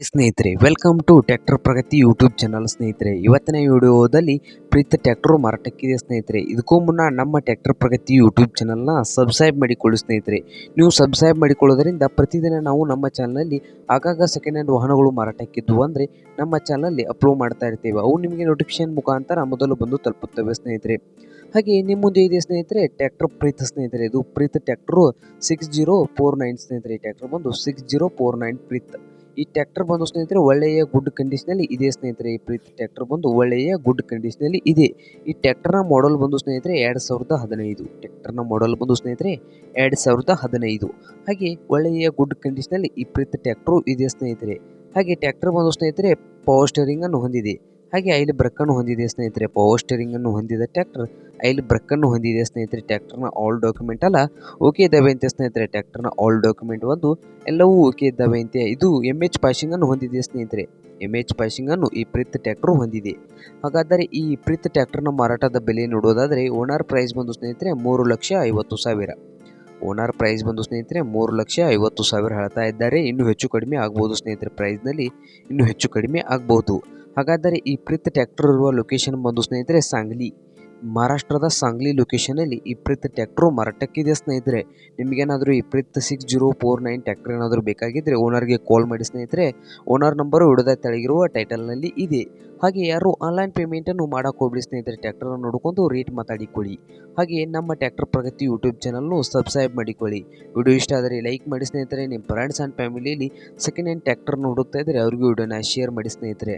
ಸ್ನೇಹಿತರೆ welcome to tractor Pragati YouTube channel ಸ್ನೇಹಿತರೆ. ಇವತ್ತಿನ ವಿಡಿಯೋದಲ್ಲಿ ಪ್ರೀತ ಟ್ಯಾಕ್ಟರು ಮಾರಾಟಕ್ಕಿದೆ ಸ್ನೇಹಿತರೆ. ಇದಕ್ಕೂ ಮುನ್ನ ನಮ್ಮ ಟ್ಯಾಕ್ಟರ್ ಪ್ರಗತಿ ಯೂಟ್ಯೂಬ್ ಚಾನಲ್ನ ಸಬ್ಸ್ಕ್ರೈಬ್ ಮಾಡಿಕೊಳ್ಳಿ ಸ್ನೇಹಿತರೆ. ನೀವು ಸಬ್ಸ್ಕ್ರೈಬ್ ಮಾಡಿಕೊಳ್ಳೋದರಿಂದ ಪ್ರತಿದಿನ ನಾವು ನಮ್ಮ ಚಾನಲಲ್ಲಿ ಆಗಾಗ ಸೆಕೆಂಡ್ ಹ್ಯಾಂಡ್ ವಾಹನಗಳು ಮಾರಾಟಕ್ಕಿದ್ದು ಅಂದರೆ ನಮ್ಮ ಚಾನಲಲ್ಲಿ ಅಪ್ಲೋಡ್ ಮಾಡ್ತಾ ಇರ್ತೇವೆ. ಅವು ನಿಮಗೆ ನೋಟಿಫಿಕೇಶನ್ ಮುಖಾಂತರ ಮೊದಲು ಬಂದು ತಲುಪುತ್ತವೆ ಸ್ನೇಹಿತರೆ. ಹಾಗೆ ನಿಮ್ಮ ಮುಂದೆ ಇದೆ ಸ್ನೇಹಿತರೆ ಟ್ಯಾಕ್ಟರ್ ಪ್ರೀತ ಸ್ನೇಹಿತರೆ. ಇದು Preet tractor six zero four nine ಸ್ನೇಹಿತರೆ. ಟ್ಯಾಕ್ಟರ್ ಬಂದು six zero four nine Preet. ಈ ಟ್ರ್ಯಾಕ್ಟರ್ ಬಂದು ಸ್ನೇಹಿತರೆ ಒಳ್ಳೆಯ ಗುಡ್ ಕಂಡೀಷನಲ್ಲಿ ಇದೆ ಸ್ನೇಹಿತರೆ. ಈ ಪ್ರೀತಿ ಟ್ರ್ಯಾಕ್ಟರ್ ಬಂದು ಒಳ್ಳೆಯ ಗುಡ್ ಕಂಡೀಷನಲ್ಲಿ ಇದೆ. ಈ ಟ್ರ್ಯಾಕ್ಟರ್ನ ಮಾಡಲ್ ಬಂದು ಸ್ನೇಹಿತರೆ ಎರಡು ಸಾವಿರದ ಹದಿನೈದು. ಟ್ರ್ಯಾಕ್ಟರ್ನ ಮಾಡಲ್ ಬಂದು ಸ್ನೇಹಿತರೆ ಎರಡು ಸಾವಿರದ ಹದಿನೈದು. ಹಾಗೆ ಒಳ್ಳೆಯ ಗುಡ್ ಕಂಡೀಷನಲ್ಲಿ ಈ ಪ್ರೀತಿ ಟ್ರ್ಯಾಕ್ಟರು ಇದೆ ಸ್ನೇಹಿತರೆ. ಹಾಗೆ ಟ್ರ್ಯಾಕ್ಟರ್ ಬಂದು ಸ್ನೇಹಿತರೆ ಪವರ್ ಸ್ಟೇರಿಂಗನ್ನು ಹೊಂದಿದೆ. ಹಾಗೆ ಐಲ್ ಬ್ರಕ್ಕನ್ನು ಹೊಂದಿದೆ ಸ್ನೇಹಿತರೆ. ಪವರ್ ಸ್ಟೇರಿಂಗನ್ನು ಹೊಂದಿದ ಟ್ರ್ಯಾಕ್ಟರ್ ಐಲ್ ಬ್ರಕ್ಕನ್ನು ಹೊಂದಿದೆ ಸ್ನೇಹಿತರೆ ಟ್ಯಾಕ್ಟರ್ನ ಆಲ್ ಡಾಕ್ಯುಮೆಂಟ್ ಅಲ್ಲ? ಓಕೆ ಇದ್ದಾವೆ ಅಂತೆ ಸ್ನೇಹಿತರೆ ಟ್ಯಾಕ್ಟರ್ನ ಆಲ್ ಡಾಕ್ಯುಮೆಂಟ್ ಒಂದು, ಎಲ್ಲವೂ ಓಕೆ ಇದ್ದಾವೆ ಅಂತೆ. ಇದು ಎಂ ಎಚ್ ಅನ್ನು ಹೊಂದಿದೆ ಸ್ನೇಹಿತರೆ. ಎಂ ಎಚ್ ಅನ್ನು ಈ ಪ್ರೀತ್ ಟ್ರ್ಯಾಕ್ಟರ್ ಹೊಂದಿದೆ. ಹಾಗಾದರೆ ಈ ಪ್ರೀತ್ ಟ್ಯಾಕ್ಟರ್ನ ಮಾರಾಟದ ಬೆಲೆ ನೋಡೋದಾದರೆ ಓನರ್ ಪ್ರೈಸ್ ಬಂದು ಸ್ನೇಹಿತರೆ, ಮೂರು ಲಕ್ಷ ಐವತ್ತು ಸಾವಿರ. ಓನರ್ ಪ್ರೈಸ್ ಬಂದು ಸ್ನೇಹಿತರೆ, ಮೂರು ಲಕ್ಷ ಐವತ್ತು ಸಾವಿರ ಹೇಳ್ತಾ ಇದ್ದಾರೆ. ಇನ್ನೂ ಹೆಚ್ಚು ಕಡಿಮೆ ಆಗ್ಬೋದು ಸ್ನೇಹಿತರೆ ಪ್ರೈಸ್ನಲ್ಲಿ ಇನ್ನೂ ಹೆಚ್ಚು ಕಡಿಮೆ ಆಗ್ಬೋದು. ಹಾಗಾದರೆ ಈ ಪ್ರೀತ್ ಟ್ರ್ಯಾಕ್ಟರ್ ಇರುವ ಲೊಕೇಶನ್ ಬಂದು ಸ್ನೇಹಿತರೆ ಸಾಂಗ್ಲಿ ಮಹಾರಾಷ್ಟ್ರದ ಸಾಂಗ್ಲಿ ಲೊಕೇಶನಲ್ಲಿ ಈ ಟ್ಯಾಕ್ಟ್ರು ಮಾರಾಟಕ್ಕಿದೆ ಸ್ನೇಹಿತರೆ. ನಿಮಗೇನಾದರೂ ಈ Preet six zero four nine tractor ಏನಾದರೂ ಬೇಕಾಗಿದ್ದರೆ ಓನರ್ಗೆ ಕಾಲ್ ಮಾಡಿ ಸ್ನೇಹಿತರೆ. ಓನರ್ ನಂಬರು ಹಿಡಿದ ತೆಳಗಿರುವ ಟೈಟಲ್ನಲ್ಲಿ ಇದೆ. ಹಾಗೆ ಯಾರು ಆನ್ಲೈನ್ ಪೇಮೆಂಟನ್ನು ಮಾಡೋಕ್ಕೆ ಹೋಗ್ಲಿ ಸ್ನೇಹಿತರೆ ಟ್ಯಾಕ್ಟರನ್ನು ನೋಡ್ಕೊಂಡು ರೇಟ್ ಮಾತಾಡಿಕೊಳ್ಳಿ. ಹಾಗೆ ನಮ್ಮ ಟ್ಯಾಕ್ಟರ್ ಪ್ರಗತಿ ಯೂಟ್ಯೂಬ್ ಚಾನಲ್ನು ಸಬ್ಸ್ಕ್ರೈಬ್ ಮಾಡಿಕೊಳ್ಳಿ. ವಿಡಿಯೋ ಇಷ್ಟ ಆದರೆ ಲೈಕ್ ಮಾಡಿ ಸ್ನೇಹಿತರೆ, ನಿಮ್ಮ ಫ್ರೆಂಡ್ಸ್ ಆ್ಯಂಡ್ ಫ್ಯಾಮಿಲಿಯಲ್ಲಿ ಸೆಕೆಂಡ್ ಹ್ಯಾಂಡ್ ಟ್ಯಾಕ್ಟರ್ನ ಹುಡುಕ್ತಾ ಇದ್ದರೆ ಅವ್ರಿಗೂ ವಿಡಿಯೋನ ಶೇರ್ ಮಾಡಿ ಸ್ನೇಹಿತರೆ.